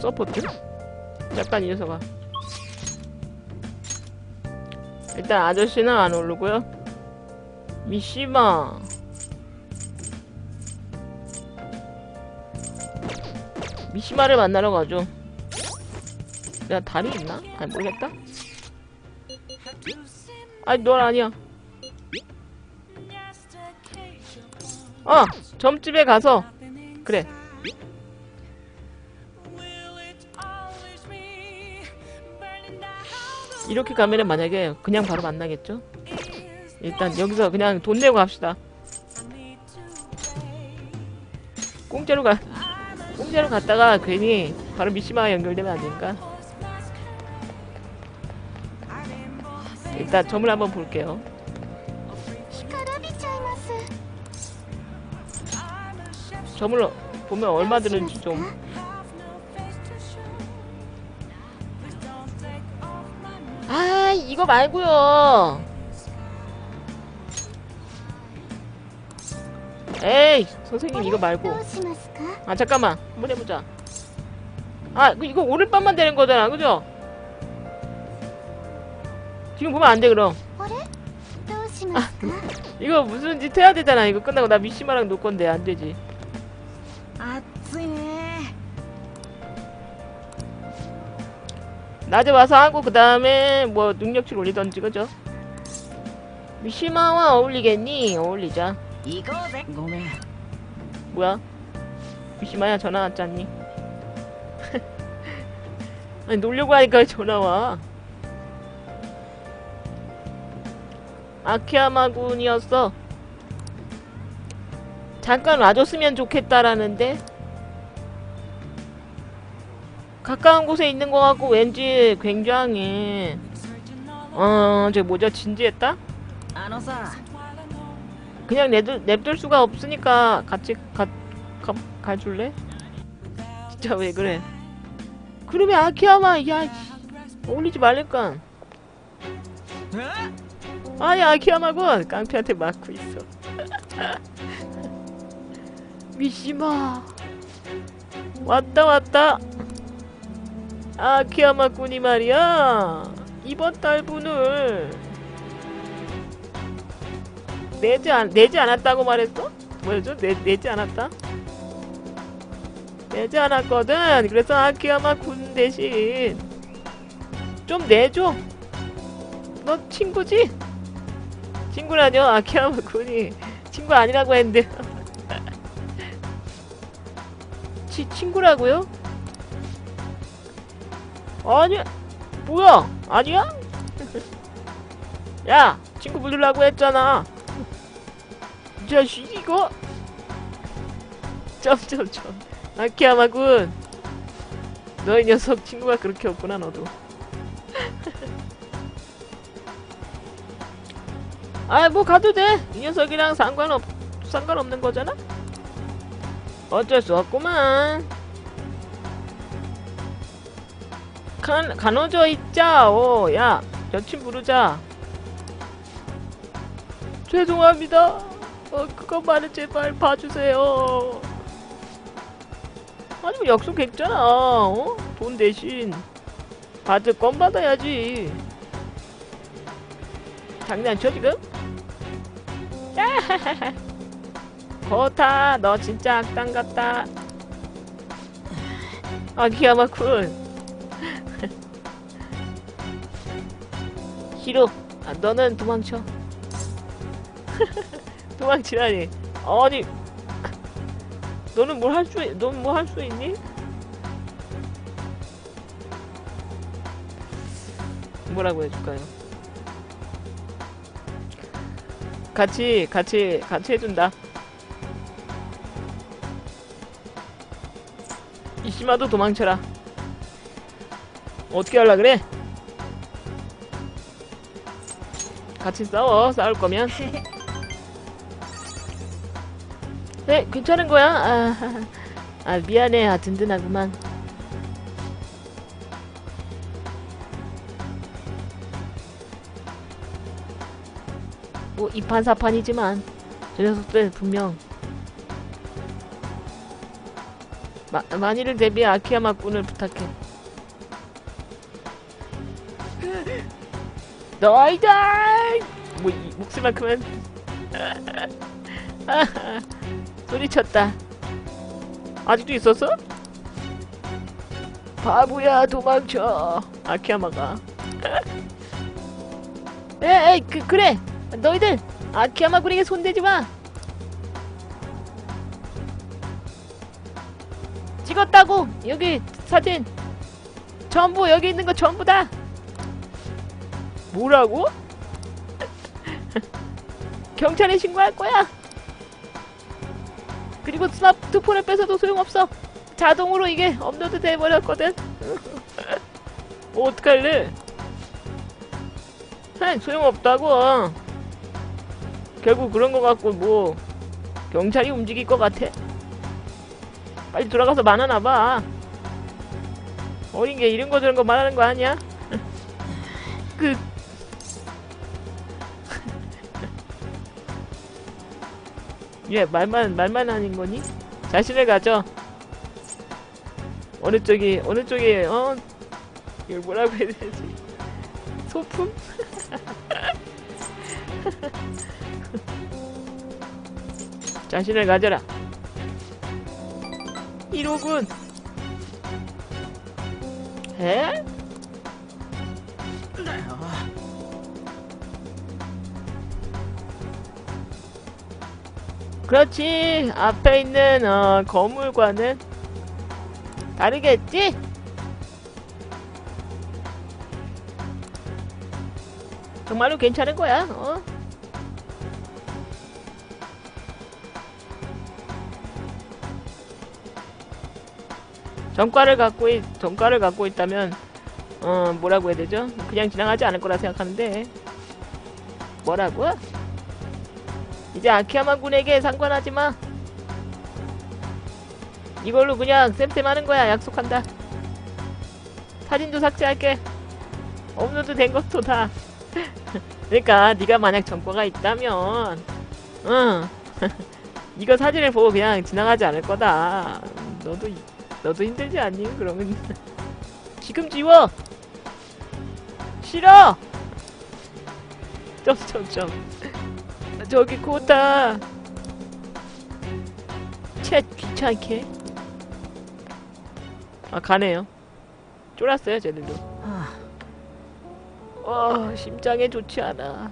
서포트? 약간 이 녀석아. 일단 아저씨는 안 오르고요. 미시마. 미시마를 만나러 가죠. 내가 다리 있나? 아니 모르겠다. 아니 넌 아니야. 어! 점집에 가서. 그래 이렇게 가면은 만약에 그냥 바로 만나겠죠? 일단 여기서 그냥 돈 내고 갑시다. 공짜로 가 공짜로 갔다가 괜히 바로 미시마가 연결되면 안 되니까 일단 점을 한번 볼게요 점을 보면 얼마 드는지 좀 아이 이거 말고요. 에이 선생님 이거 말고. 아 잠깐만. 한번 해보자. 아 그, 이거 오늘 밤만 되는 거잖아 그죠? 지금 보면 안 돼 그럼. 아, 이거 무슨 짓 해야 되잖아. 이거 끝나고 나 미시마랑 놀 건데 안 되지. 낮에 와서 하고 그 다음에 뭐 능력치를 올리던지 그죠? 미시마와 어울리겠니? 어울리자 이거 내... 뭐야? 미시마야 전화 왔잖니? 아니 놀려고 하니까 전화와 아키야마군이었어 잠깐 와줬으면 좋겠다라는데 가까운 곳에 있는 것 같고 왠지 굉장히 어저 뭐죠? 진지했다? 그냥 냅둘, 냅둘 수가 없으니까 같이 가, 가, 가줄래? 진짜 왜 그래? 그러면 아키야마 야 올리지 말랄까? 아니 아키야마군 깡패한테 맞고 있어. 미시마. 왔다 왔다. 아키야마군이 말이야 이번 달분을 내지 않 내지 않았다고 말했어? 뭐였죠? 내 내지 않았다? 내지 않았거든. 그래서 아키야마 군 대신 좀 내줘. 너 친구지? 친구라뇨? 아키야마 군이 친구 아니라고 했는데. 치 친구라고요? 아니 뭐야? 아니야? 야 친구 부르려고 했잖아. 이 자식 이거? 점점점. 아키야마군. 너희 녀석 친구가 그렇게 없구나 너도. 아 뭐 가도 돼이 녀석이랑 상관없 상관없는 거잖아? 어쩔 수 없구만 간 간호저 있자 오 야 여친 부르자 죄송합니다 어, 그것만은 제발 봐주세요. 아니, 뭐 약속했잖아. 어? 돈 대신. 받을 건 받아야지. 장난쳐, 지금? 거타, 너 진짜 악당 같다. 아기야마군. 히로, 아, 너는 도망쳐. 도망치다니. 아니, 너는 뭘 할 수, 너는 뭐할 수 있니? 뭐라고 해줄까요? 같이, 같이, 같이 해준다. 이씨마도 도망쳐라. 어떻게 하려 그래? 같이 싸워, 싸울 거면. 네, 괜찮은 거야? 아, 아 미안해. 아, 든든하구만. 뭐, 이판사판이지만, 저 녀석들 분명 마, 만일을 대비해 아키야마 군을 부탁해. 너희들! 뭐, 이 목소리만큼은. 소리쳤다. 아직도 있었어? 바보야, 도망쳐. 아키야마가. 에이, 그, 그래! 너희들! 아키야마 군에게 손대지 마! 찍었다고! 여기 사진! 전부 여기 있는 거 전부 다! 뭐라고? 경찰에 신고할 거야! 그리고 스마트폰을 뺏어도 소용없어! 자동으로 이게 업로드 돼버렸거든? 어, 어떡할래? 아니, 소용없다고! 결국 그런 거 갖고 뭐, 경찰이 움직일 것 같아? 빨리 돌아가서 만화나봐. 어린 게 이런 거 저런 거 말하는 거 아니야? 얘 말만 말만 하는 거니? 자신을 가져. 어느 쪽이 어느 쪽이 어 이걸 뭐라고 해야 되지? 소품? 자신을 가져라. 1호군. 에? 그렇지. 앞에 있는 어, 건물과는 다르겠지? 정말로 괜찮은 거야. 어? 전과를 갖고 있, 전과를 갖고 있다면 어 뭐라고 해야 되죠? 그냥 지나가지 않을 거라 생각하는데 뭐라고? 이제 아키야마 군에게 상관하지 마. 이걸로 그냥 쌤쌤하는 거야. 약속한다. 사진도 삭제할게. 업로드 된 것도 다. 그러니까 네가 만약 전과가 있다면, 응, 이거 사진을 보고 그냥 지나가지 않을 거다. 너도 너도 힘들지 않니? 그러면 지금 지워. 싫어. 점점점. 저기 코타. 챗 귀찮게. 아 가네요. 쫄았어요 쟤들도. 아, 어 심장에 좋지 않아.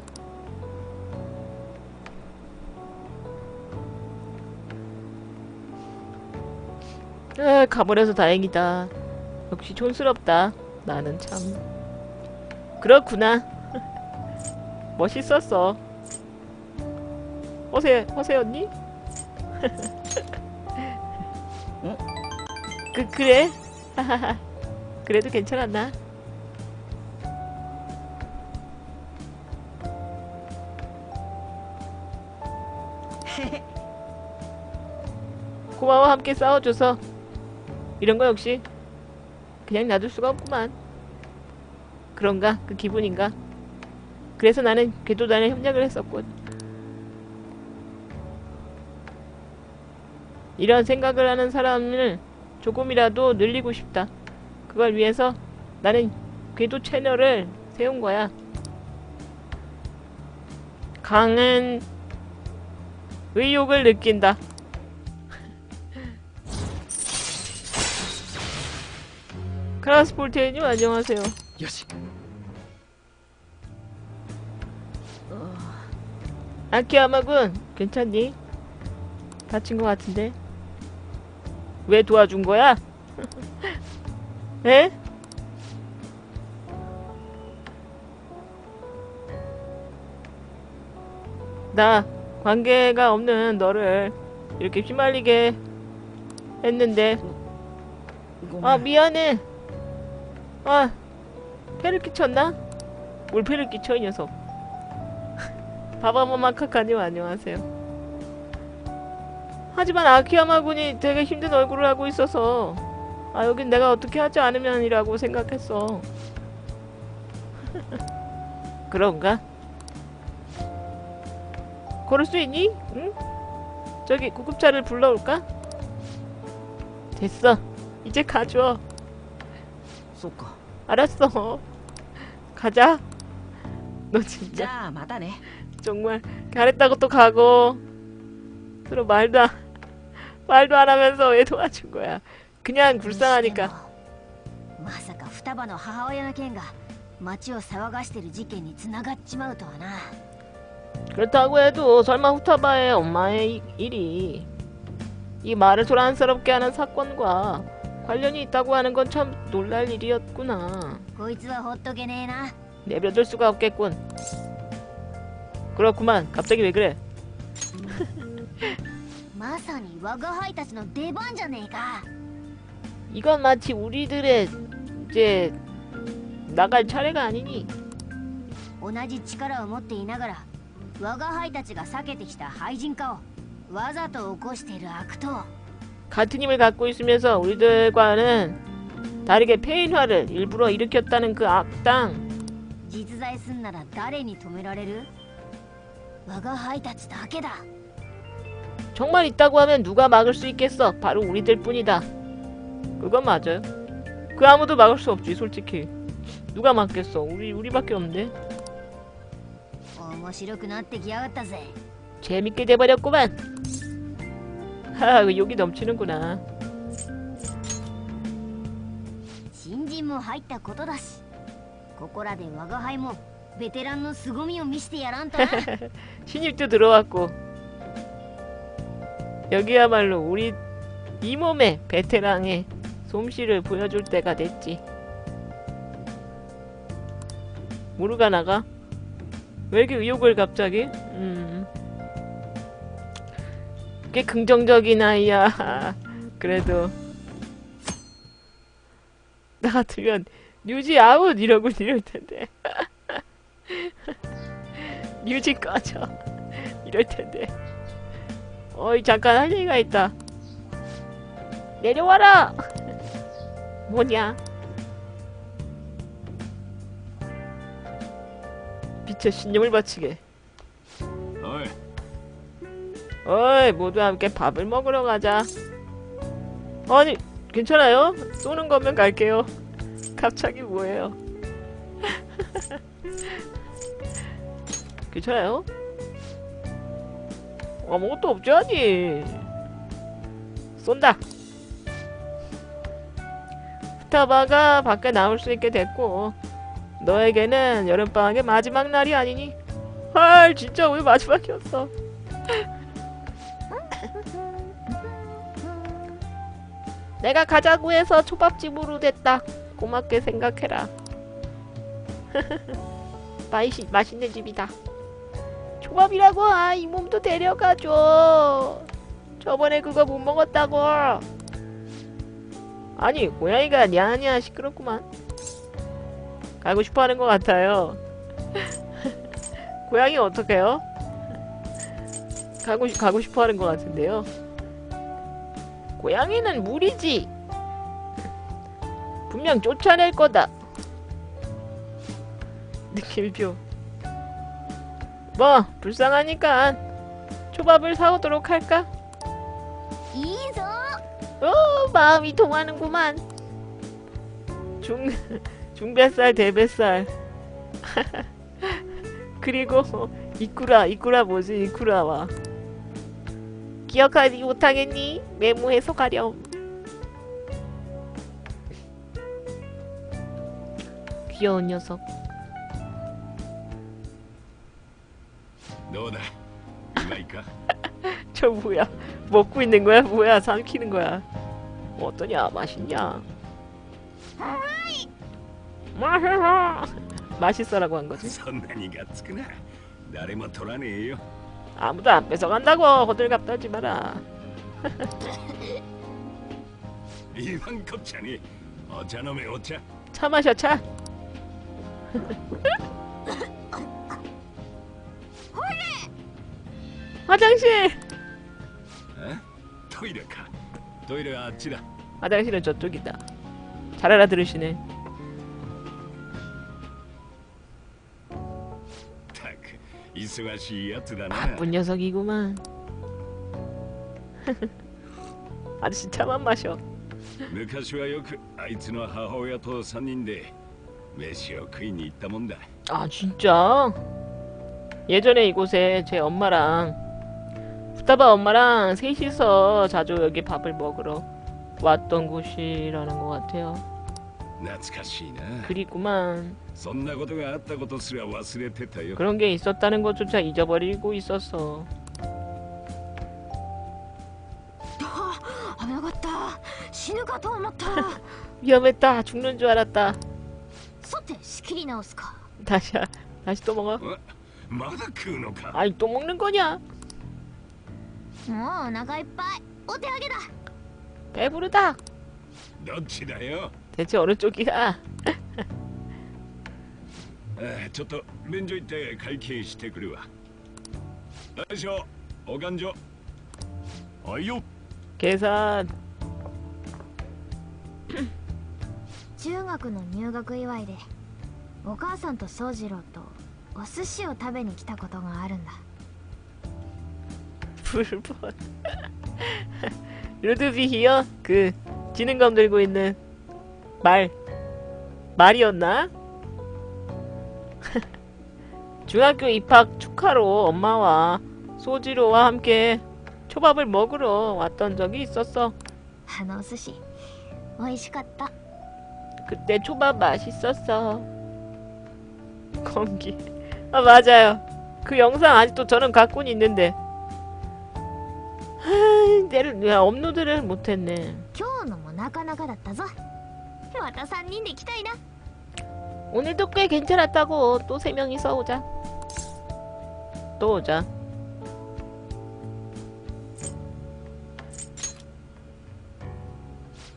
아 가버려서 다행이다. 역시 촌스럽다. 나는 참. 그렇구나. 멋있었어. 허세 허세 언니? 응? 그 그래? 그래도 괜찮았나? 고마워 함께 싸워줘서 이런 거 역시 그냥 놔둘 수가 없구만 그런가? 그 기분인가? 그래서 나는 궤도단에 협력을 했었군 이런 생각을 하는 사람을 조금이라도 늘리고 싶다. 그걸 위해서 나는 궤도 채널을 세운 거야. 강한 의욕을 느낀다. 크라스폴테님 안녕하세요. よし 아키야마군 괜찮니? 다친 것 같은데 왜 도와준 거야? 에? 나 관계가 없는 너를 이렇게 휘말리게 했는데 아 뭐. 미안해 아 폐를 끼쳤나? 물폐를 끼쳐 이 녀석 바바마마카카님 안녕하세요 하지만 아키야마 군이 되게 힘든 얼굴을 하고 있어서 아 여긴 내가 어떻게 하지 않으면이라고 생각했어 그런가? 걸을 수 있니? 응? 저기 구급차를 불러올까? 됐어 이제 가줘 쏘까 알았어 가자 너 진짜 마다네 정말 잘했다고 또 가고 서로 말다 말도 안 하면서 왜 도와준 거야. 그냥 불쌍하니까. まさか双葉の母親の件が町を騒がしてる事件に繋がっちまうとはな 그렇다고 해도 설마 후타바의 엄마의 이- 일이 이 말을 소란스럽게 하는 사건과 관련이 있다고 하는 건 참 놀랄 일이었구나. こいつはほっとけねえな 내버려둘 수가 없겠군. 그렇구만. 갑자기 왜 그래? まさに我が輩たちの出番じゃねえか 이건 마치 우리들의 이제 나갈 차례가 아니니. 同じ力を持っていながら我が輩たちが避けてきた廃人化をわざと起こしている悪党 같은 힘을 갖고 있으면서 우리들과는 다르게 폐인화를 일부러 일으켰다는 그 악당. 実在すんなら誰に止められる我が輩たちだけだ 정말 있다고 하면 누가 막을 수 있겠어? 바로 우리들 뿐이다. 그건 맞아요. 그 아무도 막을 수 없지, 솔직히. 누가 막겠어? 우리 우리밖에 없는데. 面白くなってきやがったぜ 재밌게 돼버렸구만. 하, 욕이 넘치는구나. 新人も入ったことだしここらで我が輩もベテランの凄みを見せてやらんとな 신입도 들어왔고. 여기야말로 우리 이 몸의 베테랑의 솜씨를 보여줄 때가 됐지. 모르가나가? 왜 이렇게 의욕을 갑자기? 음. 꽤 긍정적인 아이야. 그래도. 나 같으면 뉴지 아웃 이러고 이럴 텐데. 뉴지 꺼져. 이럴 텐데. 어이, 잠깐 할 얘기가 있다. 내려와라! 뭐냐? 빛의 신념을 바치게. おい 어이, 모두 함께 밥을 먹으러 가자. 아니, 괜찮아요? 쏘는 거면 갈게요. 갑자기 뭐예요? 괜찮아요? 아무것도 없지 아니. 쏜다. 스타바가 밖에 나올 수 있게 됐고 너에게는 여름방학의 마지막 날이 아니니? 헐 진짜 왜 마지막이었어? 내가 가자고 해서 초밥집으로 됐다. 고맙게 생각해라. 맛이 맛있는 집이다. 초밥이라고 아 이 몸도 데려가줘. 저번에 그거 못 먹었다고. 아니 고양이가 냐냐 시끄럽구만. 가고 싶어하는 것 같아요. 고양이 어떡해요? 가고 싶- 가고 싶어하는 것 같은데요. 고양이는 무리지. 분명 쫓아낼 거다. 느낌표. 뭐 불쌍하니까 초밥을 사오도록 할까? 이석 오 어, 마음이 통하는구만. 중, 중뱃살 대뱃살. 그리고 이쿠라 이쿠라 뭐지? 이쿠라와. 기억하지 못하겠니? 메모해서 가렴. 귀여운 녀석. 너다. 나이까. 저 뭐야? 먹고 있는 거야? 뭐야? 삼키는 거야? 뭐 어떠냐? 맛있냐? 맛있어. 맛있어라고 한 거지. 선난이가 뜨나. 나래만 뭐 돌아내요. 아무도 안 뺏어간다고 호들갑 떨지 마라. 이왕 겁차니 어자놈의 오차. 차 마셔 차. 화장실. えトイレかトイレはあっちだ 화장실은 저쪽이다. 잘 알아들으시네. たく忙しいやつだな 바쁜 녀석이구만. 아저씨 차만 마셔. 昔はよくあいつの母親と3人で飯を食いに行ったもんだ 아 진짜? 예전에 이곳에 제 엄마랑 푸타바 엄마랑 셋이서 자주 여기 밥을 먹으러 왔던 곳이라는 것 같아요. 懐かしいな 그리구만 そんなことがあったことすら忘れてたよ 그런 게 있었다는 것조차 잊어버리고 있었어. 危なかった死ぬかと思った 위험했다. 죽는 줄 알았다. さて仕切り直すか 다시 다시 또 먹어. まだ食うのか 아니 또 먹는 거냐? もうお腹いっぱいお手上げだ 배부르다. どっちだよ 대체 어느 쪽이야? ああちょっと便所行って会計してくるわよいしょお勘定はいよ 계산. 中学の入学祝いでお母さんと宗次郎とお寿司を食べに来たことがあるんだ 불법 루드비 히어? 그 지능감 들고 있는 말 말이었나? 중학교 입학 축하로 엄마와 소지로와 함께 초밥을 먹으러 왔던 적이 있었어. 한어스시 맛있었다. 그때 초밥 맛있었어. 건기. 아 맞아요. 그 영상 아직도 저는 갖고 있는데 하, 내를 야, 업로드를 못했네. 今日のもなかなかだったぞまた3人で来たいな 오늘도 꽤 괜찮았다고 또 세 명이서 오자. 또 오자.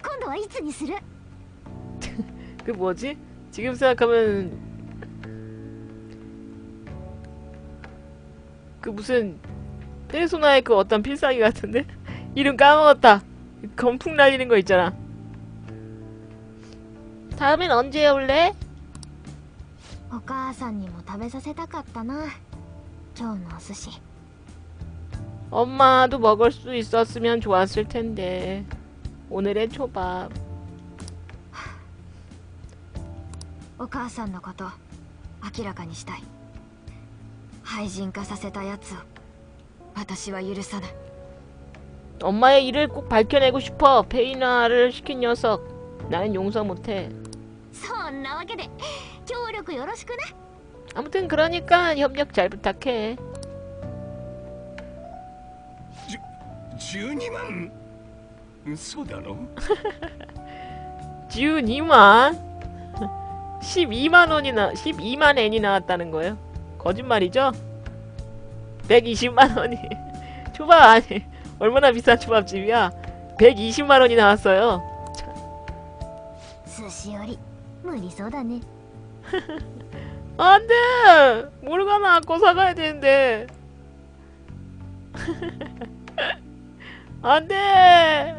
今度はいつにする 그 뭐지? 지금 생각하면 그 무슨 페르소나의 그 어떤 필살기 같은데 이름 까먹었다. 건풍 날리는 거 있잖아. 다음엔 언제 올래? お母さんにも食べさせたかったな今日のお寿司 엄마도 먹을 수 있었으면 좋았을 텐데. 오늘의 초밥. お母さんのこと明らかにしたい廃人化させたやつを私は許さない 엄마의 일을 꼭 밝혀내고 싶어. 페이나를 시킨 녀석. 나는 용서 못해. そんなわけで協力よろしくね 아무튼 그러니까 협력 잘 부탁해. 12万嘘だろ 지훈이만 12만 원이나 12만 엔이 나왔다는 거예요. 거짓말이죠? 120만원이. 초밥 아니 얼마나 비싼 초밥집이야? 120만원이 나왔어요. 스시요리무리소다네. 안돼! 모르가나 아까 사가야 되는데. 안돼!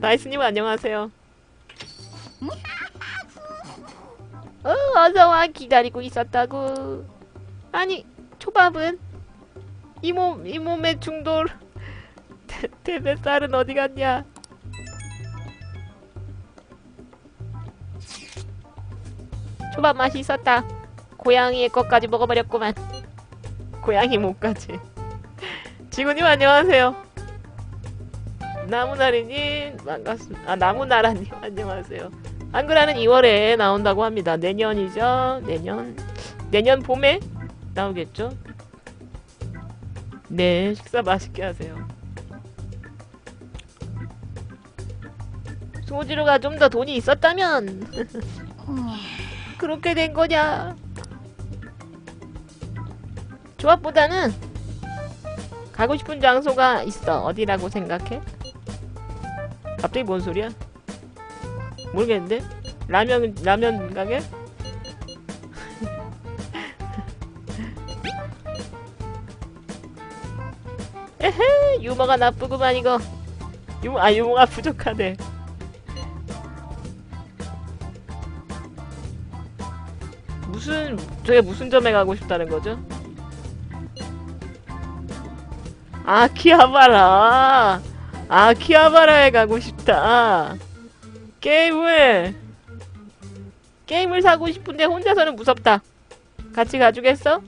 나이스님 안녕하세요. 어, 어서와. 기다리고 있었다고. 아니 초밥은? 이 몸 이 몸의 중돌 대- 대뱃살은 어디 갔냐 초밥 맛이 있었다 고양이의 것까지 먹어버렸구만. 고양이 목까지. 지구님 안녕하세요. 나무나리님 반갑습니다. 아 나무나라님 안녕하세요. 한글화는 2월에 나온다고 합니다. 내년이죠. 내년 내년 봄에 나오겠죠. 네 식사 맛있게 하세요. 소지로가 좀 더 돈이 있었다면 그렇게 된 거냐? 조합보다는 가고 싶은 장소가 있어. 어디라고 생각해? 갑자기 뭔 소리야? 모르겠는데? 라면, 라면 가게? 유머가 나쁘구만, 이거. 유머, 아, 유머가 부족하네. 무슨, 저게 무슨 점에 가고 싶다는 거죠? 아키하바라 아키하바라에 가고 싶다 게임을 게임을 사고 싶은데 혼자서는 무섭다. 같이 가주겠어?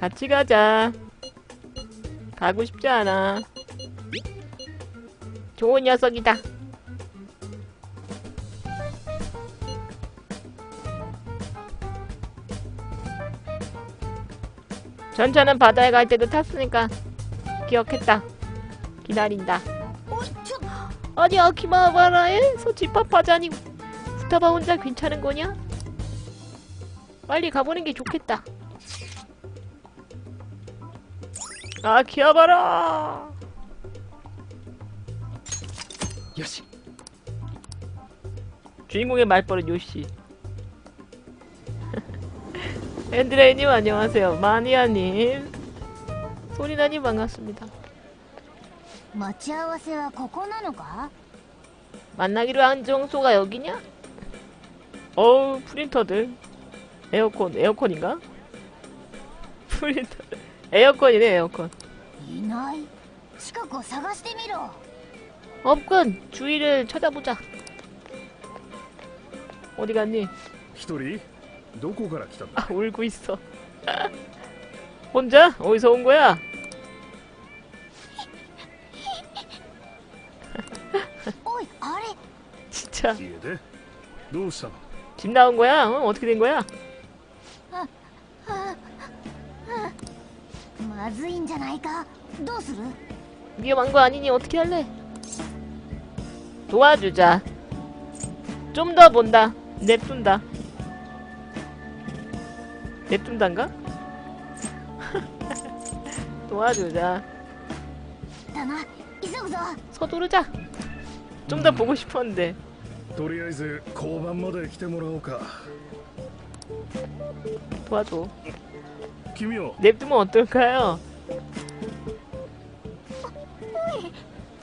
같이 가자. 가고 싶지 않아. 좋은 녀석이다. 전차는 바다에 갈 때도 탔으니까 기억했다. 기다린다. 아니 아키마바라에서 집합하자니 스타바 혼자 괜찮은 거냐? 빨리 가보는 게 좋겠다. 아 기어봐라. 요시. 주인공의 말버릇 요시. 엔드레이님 안녕하세요. 마니아님. 소리나님 반갑습니다. 만나기로 한 장소가 여기냐? 어우 프린터들. 에어컨 에어컨인가? 프린터 에어컨이네 에어컨 いない近くを探してみろ 없군 주위를 찾아보자 어디 갔니? 一人どこから来たんだ 아 울고 있어 혼자? 어디서 온 거야? 아. おいあれ 진짜 家でどうしたの 집 나온 거야? 어? 어떻게 된 거야? まずいんじゃないかどうする 위험한 거 아니니 어떻게 할래? 도와주자. 좀 더 본다. 냅둔다. 냅둔단가? 도와주자. だな急ぐぞ 서두르자. 좀 더 보고 싶었는데. とりあえず交番まで来てもらおうか 도와줘. 君を 냅두면 어떨까요?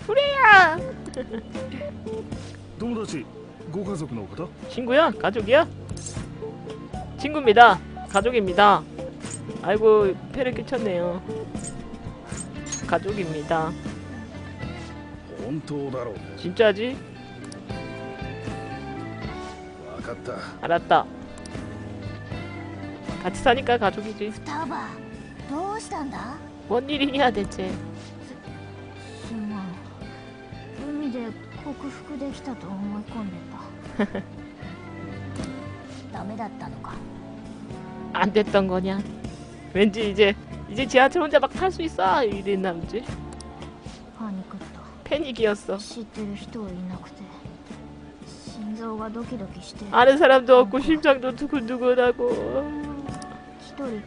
프레야! 友達ご家族の方 친구야? 가족이야? 친구입니다. 가족입니다. 아이고, 패를 끼쳤네요. 가족입니다. 本当だろう 진짜지? 分かった 알았다. 같이 사니까 가족이지. 双葉どうしたんだ 뭔 일이냐 대체. すまん海で克服できたと思い込んでたダメだったのか 안 됐던 거냐? 왠지 이제 이제 지하철 혼자 막 탈 수 있어 이랬나 보지. パニックった 패닉이었어. 知ってる人はいなくて心臓がドキドキして 아는 사람도 없고 심장도 두근두근하고 一 人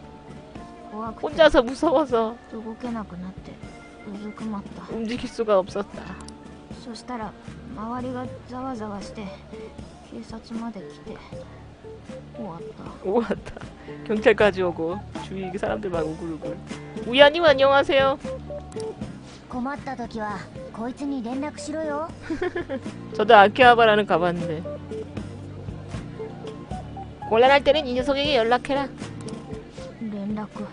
怖くて 혼자서 무서워서 動けなくなってうずくまった 움직일 수가 없었다. そしたら周りがざわざわして警察まで来て終わった 오 왔다. 경찰까지 오고 주위 사람들 막 우글우글. 우야님 안녕하세요. 困った時はこいつに連絡しろよ 저도 아키하바라는 가봤는데. 곤란할 때는 이 녀석에게 연락해라. 連絡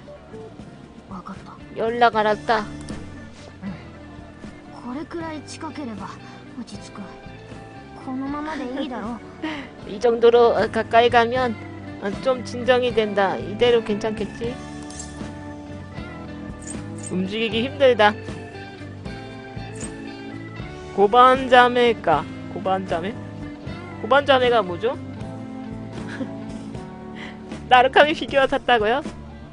わかった 연락 알았다. これくらい近ければ落ち着くこのままでいいだろ 이 정도로 어, 가까이 가면 어, 좀 진정이 된다. 이대로 괜찮겠지? 움직이기 힘들다. 고반자매가 고반자매? 고반자매가 뭐죠? 나르카미 피규어 샀다고요?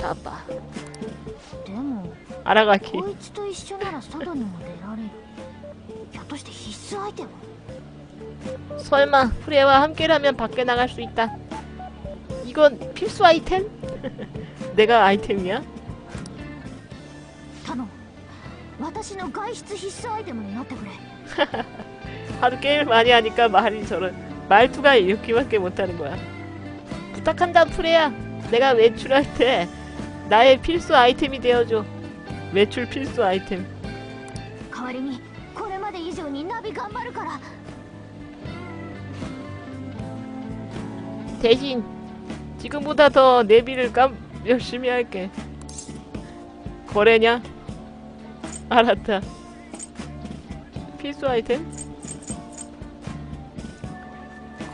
부타봐. でも 알아가기. こいつと一緒なら外にも出られるひょっとして必須アイテム 설마 프레와 함께라면 밖에 나갈 수 있다. 이건 필수 아이템? 내가 아이템이야? 頼む私の外出必須アイテムになってくれ 하도 게임을 많이 하니까 말이 저런 말투가 이렇게밖에 못하는 거야. 부탁한다 프레야. 내가 외출할 때 나의 필수 아이템이 되어줘. 외출 필수 아이템. 代わりにこれまで以上にナビ頑張るから 대신 지금보다 더 내비를 깜 열심히 할게. 거래냐? 알았다. 필수 아이템?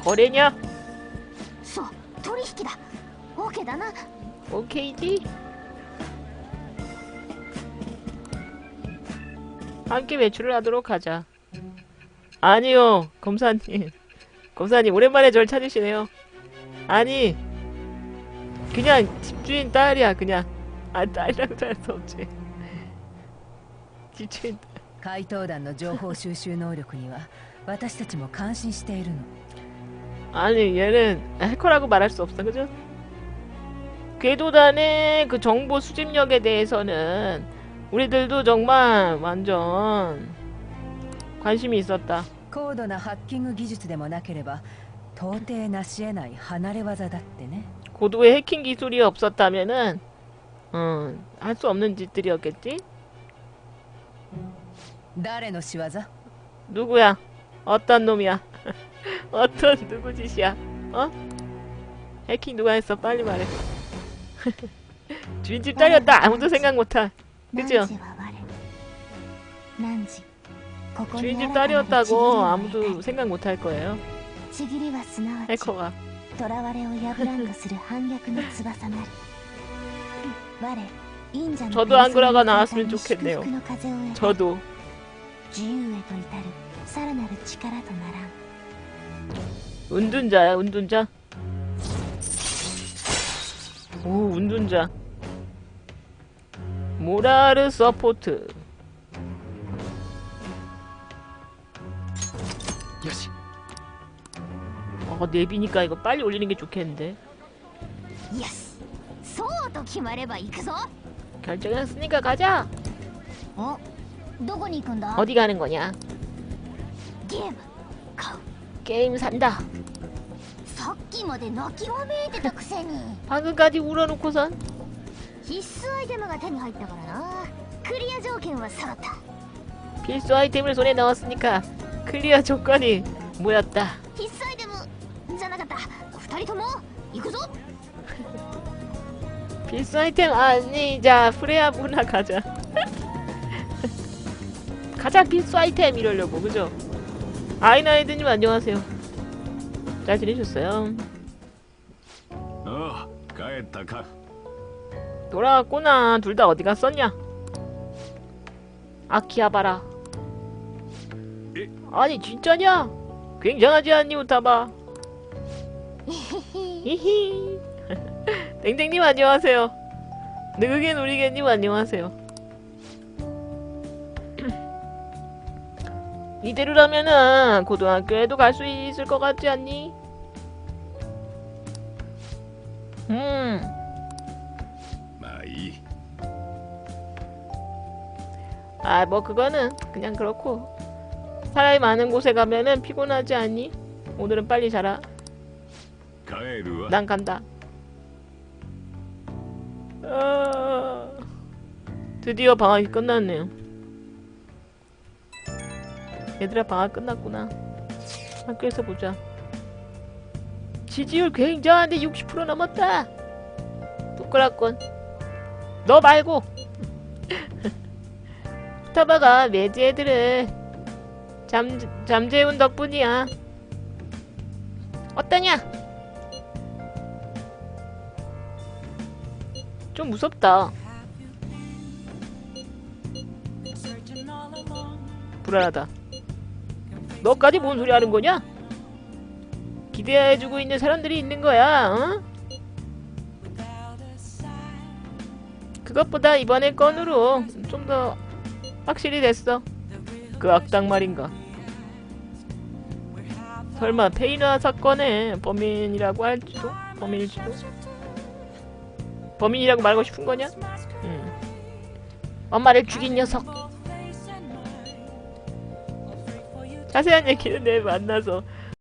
거래냐? そう取引だ OK だな 오케이지? 함께 외출을 하도록 하자. 아니요, 검사님. 검사님, 오랜만에 절 찾으시네요. 아니, 그냥 집주인 딸이야, 그냥. 아, 딸이라고 할 수 없지. 집주인 딸. 怪盗団の情報収集能力には私たちも感心しているの 아니, 얘는 해커라고 말할 수 없어, 그죠? 궤도단의 그 정보 수집력에 대해서는 우리들도 정말 완전 관심이 있었다. 高度なハッキング技術でもなければ到底成し得ない離れ技だってね 고도의 해킹 기술이 없었다면은, 음, 할 수 없는 짓들이었겠지? 誰の仕業 누구야? 어떤 놈이야? 어떤 누구 짓이야? 어? 해킹 누가 했어? 빨리 말해. 주인집 딸이었다. 아무도 생각 못할. 그죠? 주인집 딸이었다고 아무도 생각 못 할 거예요. 에코가. 저도 안그라가 나왔으면 좋겠네요. 저도. 운둔자야, 운둔자. 오, 운둔자. 모라르 서포트. 요시. 어 내비니까 이거 빨리 올리는 게 좋겠는데. 예스 소도 기말해봐 이크소. 결정했으니까 가자. 어? 누구니 군다 어디 가는 거냐? 게임. 가우 게임 산다. 석기모데 너기오메이데다 쿠세니. 방금까지 울어놓고선. 必須アイテムが手に入ったからなクリア条件は揃った 필수 아이템을 손에 넣었으니까 클리어 조건이 모였다. 必須アイテムじゃなかった二人とも行くぞ 필수 아이템 아니 자 프레야 문화 가자. 가자 필수 아이템 이러려고 그죠? 아이나이드님 안녕하세요. 잘 지내셨어요? ああ帰ったか 돌아왔구나. 둘 다 어디 갔었냐? 아키하바라. 에? 아니 진짜냐? 굉장하지 않니 우타바? 히히. 땡땡님 안녕하세요. 느그겐 우리겐님 안녕하세요. 이대로라면은 고등학교에도 갈 수 있을 것 같지 않니? 음. 아 뭐 그거는 그냥 그렇고. 사람이 많은 곳에 가면은 피곤하지 않니? 오늘은 빨리 자라. 난 간다. 아... 드디어 방학이 끝났네요. 얘들아 방학 끝났구나. 학교에서 보자. 지지율 굉장한데 60% 넘었다. 부끄럽군. 너 말고. 스타바가 매지 애들을 잠 잠재운 덕분이야. 어떠냐? 좀 무섭다. 불안하다. 너까지 뭔 소리 하는 거냐? 기대해주고 있는 사람들이 있는 거야, 어? 그것보다 이번에 건으로 좀 더 확실히 됐어. 그 악당 말인가. 설마 페이나 사건의 범인이라고 할지도? 범인일지도? 범인이라고 말하고 싶은 거냐? 응. 엄마를 죽인 녀석. 자세한 얘기는 내일 만나서